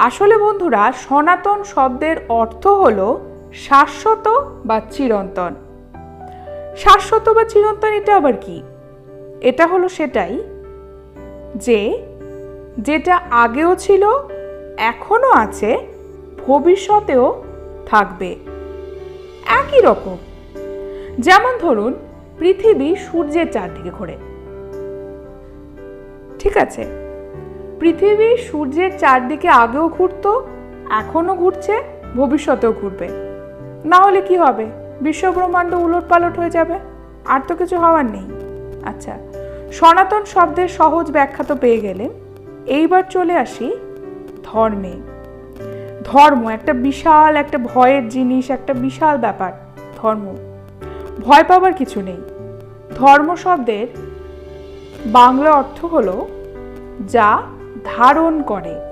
আসলে বন্ধুরা, সনাতন শব্দের অর্থ হলো শাশ্বত বা চিরন্তন। শাশ্বত বা চিরন্তন এটা আবার কি? এটা হলো সেটাই যে, যেটা আগেও ছিল এখনও আছে, ভবিষ্যতেও থাকবে। একই রকম। যেমন ধরুন, পৃথিবী সূর্যের চারদিকে ঘোরে। ঠিক আছে? পৃথিবী সূর্যের চারদিকে আগেও ঘুরত, এখনও ঘুরছে, ভবিষ্যতেও ঘুরবে। না হলে কি হবে? বিশ্বব্রহ্মাণ্ড উলট পালট হয়ে যাবে। আর তো কিছু হওয়ার নেই। আচ্ছা সনাতন শব্দের সহজ ব্যাখ্যা তো পেয়ে গেলেন এইবার চলে আসি ধর্মে। ধর্ম একটা বিশাল, একটা ভয়ের জিনিস, একটা বিশাল ব্যাপার, ধর্ম। ভয় পাবার কিছু নেই। ধর্ম শব্দের বাংলা অর্থ হলো যা ধারণ করে।